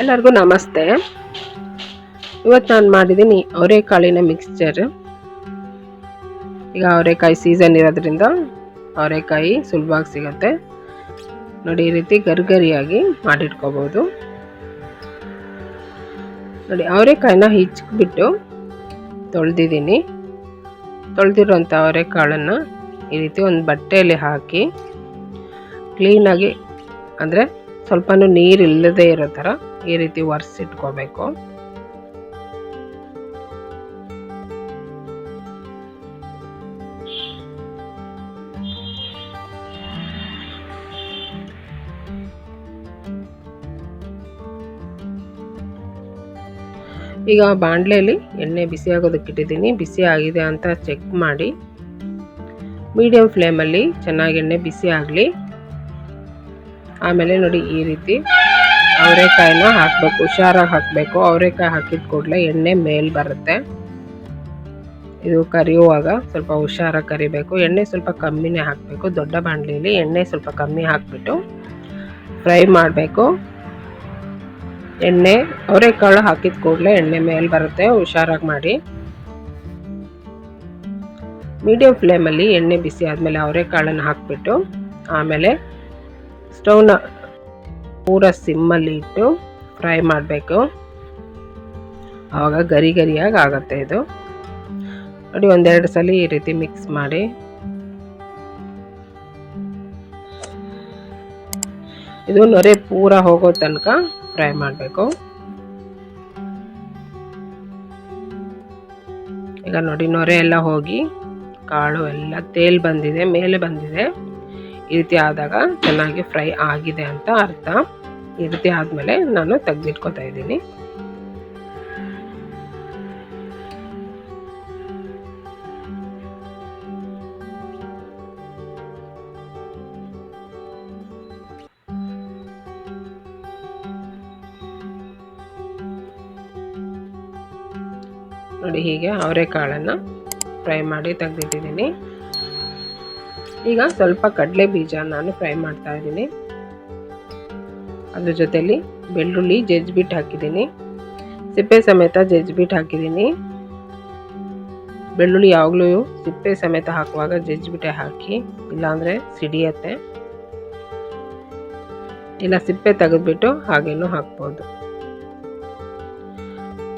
ಎಲ್ಲರಿಗೂ ನಮಸ್ತೆ. ಇವತ್ತು ನಾನು ಮಾಡಿದ್ದೀನಿ ಅವರೆಕಾಳಿನ ಮಿಕ್ಸ್ಚರ್ ಈಗ ಅವರೆಕಾಯಿ ಸೀಸನ್ ಇರೋದ್ರಿಂದ ಅವರೆಕಾಯಿ ಸುಲಭವಾಗಿ ಸಿಗುತ್ತೆ. ನೋಡಿ, ಈ ರೀತಿ ಗರಿಗರಿಯಾಗಿ ಮಾಡಿಟ್ಕೋಬೋದು. ನೋಡಿ, ಅವರೆಕಾಯಿನ ಹಿಚ್ಬಿಟ್ಟು ತೊಳೆದಿದ್ದೀನಿ. ತೊಳೆದಿರೋಂಥ ಅವರೆಕಾಳನ್ನು ಈ ರೀತಿ ಒಂದು ಬಟ್ಟೆಯಲ್ಲಿ ಹಾಕಿ ಕ್ಲೀನಾಗಿ ಅಂದರೆ ಸ್ವಲ್ಪನೂ ನೀರು ಇಲ್ಲದೆ ಇರೋ ಥರ ಈ ರೀತಿ ಒರೆಸಿಟ್ಕೋಬೇಕು ಈಗ ಬಾಣಲೆಯಲ್ಲಿ ಎಣ್ಣೆ ಬಿಸಿ ಆಗೋದಕ್ಕೆ ಇಟ್ಟಿದ್ದೀನಿ. ಬಿಸಿ ಆಗಿದೆ ಅಂತ ಚೆಕ್ ಮಾಡಿ. ಮೀಡಿಯಮ್ ಫ್ಲೇಮಲ್ಲಿ ಚೆನ್ನಾಗಿ ಎಣ್ಣೆ ಬಿಸಿ ಆಗಲಿ. ಆಮೇಲೆ ನೋಡಿ ಈ ರೀತಿ ಅವರೆಕಾಯಿನ ಹಾಕಬೇಕು, ಹುಷಾರಾಗಿ ಹಾಕಬೇಕು. ಅವರೆಕಾಯಿ ಹಾಕಿದ ಕೂಡಲೇ ಎಣ್ಣೆ ಮೇಲೆ ಬರುತ್ತೆ. ಇದು ಕರಿಯುವಾಗ ಸ್ವಲ್ಪ ಹುಷಾರಾಗಿ ಕರಿಬೇಕು. ಎಣ್ಣೆ ಸ್ವಲ್ಪ ಕಮ್ಮಿನೇ ಹಾಕಬೇಕು. ದೊಡ್ಡ ಬಾಣಲಿಯಲ್ಲಿ ಎಣ್ಣೆ ಸ್ವಲ್ಪ ಕಮ್ಮಿ ಹಾಕಿಬಿಟ್ಟು ಫ್ರೈ ಮಾಡಬೇಕು. ಎಣ್ಣೆ, ಅವರೆಕಾಳು ಹಾಕಿದ ಕೂಡಲೇ ಎಣ್ಣೆ ಮೇಲೆ ಬರುತ್ತೆ. ಹುಷಾರಾಗಿ ಮಾಡಿ. ಮೀಡಿಯಂ ಫ್ಲೇಮಲ್ಲಿ ಎಣ್ಣೆ ಬಿಸಿ ಆದಮೇಲೆ ಅವರೆಕಾಳನ್ನು ಹಾಕಿಬಿಟ್ಟು ಆಮೇಲೆ ಸ್ಟವ್ನ ಪೂರ ಸಿಮ್ಮಲ್ಲಿ ಇಟ್ಟು ಫ್ರೈ ಮಾಡಬೇಕು. ಆವಾಗ ಗರಿ ಗರಿಯಾಗಿ ಆಗುತ್ತೆ ಇದು. ನೋಡಿ, ಒಂದೆರಡು ಸಲ ಈ ರೀತಿ ಮಿಕ್ಸ್ ಮಾಡಿ. ಇದು ನೊರೆ ಪೂರ ಹೋಗೋ ತನಕ ಫ್ರೈ ಮಾಡಬೇಕು. ಈಗ ನೋಡಿ, ನೊರೆ ಎಲ್ಲ ಹೋಗಿ, ಕಾಳು ಎಲ್ಲ, ತೇಲ್ ಬಂದಿದೆ, ಮೇಲೆ ಬಂದಿದೆ. ಈ ರೀತಿ ಆದಾಗ ಚೆನ್ನಾಗಿ ಫ್ರೈ ಆಗಿದೆ ಅಂತ ಅರ್ಥ. ಈ ರೀತಿ ಆದಮೇಲೆ ನಾನು ತೆಗೆದಿಟ್ಕೋತಾ ಇದ್ದೀನಿ. ನೋಡಿ ಹೀಗೆ ಅವರೆಕಾಳನ್ನು ಫ್ರೈ ಮಾಡಿ ತೆಗೆದಿಟ್ಟಿದ್ದೀನಿ. ಈಗ ಸ್ವಲ್ಪ ಕಡಲೆ ಬೀಜ ನಾನು ಫ್ರೈ ಮಾಡ್ತಾ ಇದ್ದೀನಿ. ಅದ್ರ ಜೊತೆಯಲ್ಲಿ ಬೆಳ್ಳುಳ್ಳಿ ಜಜ್ಬಿಟ್ ಹಾಕಿದ್ದೀನಿ. ಸಿಪ್ಪೆ ಸಮೇತ ಜಜ್ಬಿಟ್ ಹಾಕಿದ್ದೀನಿ. ಬೆಳ್ಳುಳ್ಳಿ ಯಾವಾಗಲೂ ಸಿಪ್ಪೆ ಸಮೇತ ಹಾಕುವಾಗ ಜಜ್ಬಿಟ್ಟೆ ಹಾಕಿ, ಇಲ್ಲಾಂದರೆ ಸಿಡಿಯತ್ತೆ. ಇಲ್ಲ, ಸಿಪ್ಪೆ ತೆಗೆದ್ಬಿಟ್ಟು ಹಾಗೇನೂ ಹಾಕ್ಬೋದು.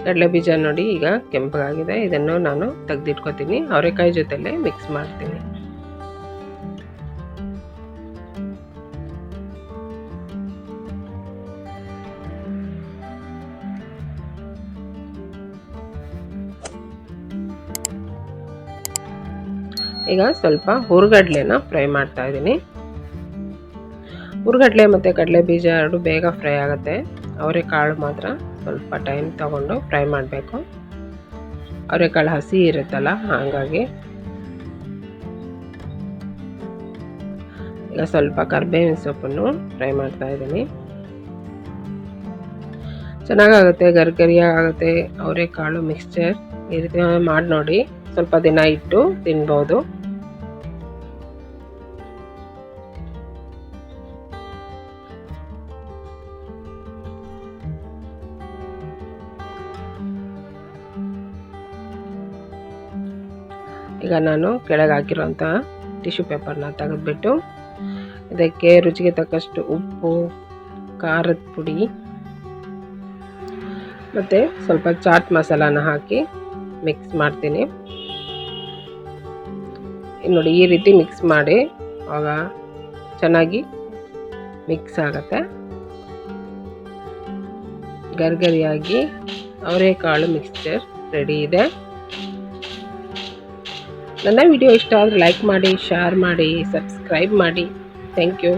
ಕಡಲೆ ಬೀಜ ನೋಡಿ, ಈಗ ಕೆಂಪಗಾಗಿದೆ ಇದನ್ನು ನಾನು ತೆಗೆದಿಟ್ಕೋತೀನಿ. ಅವರೆಕಾಯಿ ಜೊತೆಲೆ ಮಿಕ್ಸ್ ಮಾಡ್ತೀನಿ. ಈಗ ಸ್ವಲ್ಪ ಹುರ್ಗಡ್ಲೆನ ಫ್ರೈ ಮಾಡ್ತಾ ಇದ್ದೀನಿ. ಹುರ್ಗಡ್ಲೆ ಮತ್ತು ಕಡಲೆ ಬೀಜ ಎರಡು ಬೇಗ ಫ್ರೈ ಆಗುತ್ತೆ. ಅವರೆಕಾಳು ಮಾತ್ರ ಸ್ವಲ್ಪ ಟೈಮ್ ತಗೊಂಡು ಫ್ರೈ ಮಾಡಬೇಕು. ಅವರೆಕಾಳು ಹಸಿ ಇರುತ್ತಲ್ಲ, ಹಾಗಾಗಿ. ಈಗ ಸ್ವಲ್ಪ ಕರ್ಬೇವಿನ ಸೊಪ್ಪನ್ನು ಫ್ರೈ ಮಾಡ್ತಾ ಇದ್ದೀನಿ. ಚೆನ್ನಾಗಾಗುತ್ತೆ, ಗರ್ಗರಿಯಾಗುತ್ತೆ ಅವರೆಕಾಳು ಮಿಕ್ಸ್ಚರ್ ಈ ರೀತಿ ಮಾಡಿ ನೋಡಿ. ಸ್ವಲ್ಪ ದಿನ ಇಟ್ಟು ತಿನ್ಬೋದು. ಈಗ ನಾನು ಕೆಳಗೆ ಹಾಕಿರುವಂತಹ ಟಿಶ್ಯೂ ಪೇಪರ್ನ ತೆಗೆದ್ಬಿಟ್ಟು ಇದಕ್ಕೆ ರುಚಿಗೆ ತಕ್ಕಷ್ಟು ಉಪ್ಪು, ಖಾರದ ಪುಡಿ ಮತ್ತು ಸ್ವಲ್ಪ ಚಾಟ್ ಮಸಾಲಾನ ಹಾಕಿ ಮಿಕ್ಸ್ ಮಾಡ್ತೀನಿ. ನೋಡಿ ಈ ರೀತಿ ಮಿಕ್ಸ್ ಮಾಡಿ, ಆಗ ಚೆನ್ನಾಗಿ ಮಿಕ್ಸ್ ಆಗುತ್ತೆ. ಗರ್ಗರಿಯಾಗಿ ಅವರೆಕಾಳು ಮಿಕ್ಸ್ಚರ್ ರೆಡಿ ಇದೆ. ನನ್ನ ವಿಡಿಯೋ ಇಷ್ಟ ಆದರೆ ಲೈಕ್ ಮಾಡಿ ಶೇರ್ ಮಾಡಿ ಸಬ್ಸ್ಕ್ರೈಬ್ ಮಾಡಿ. Thank you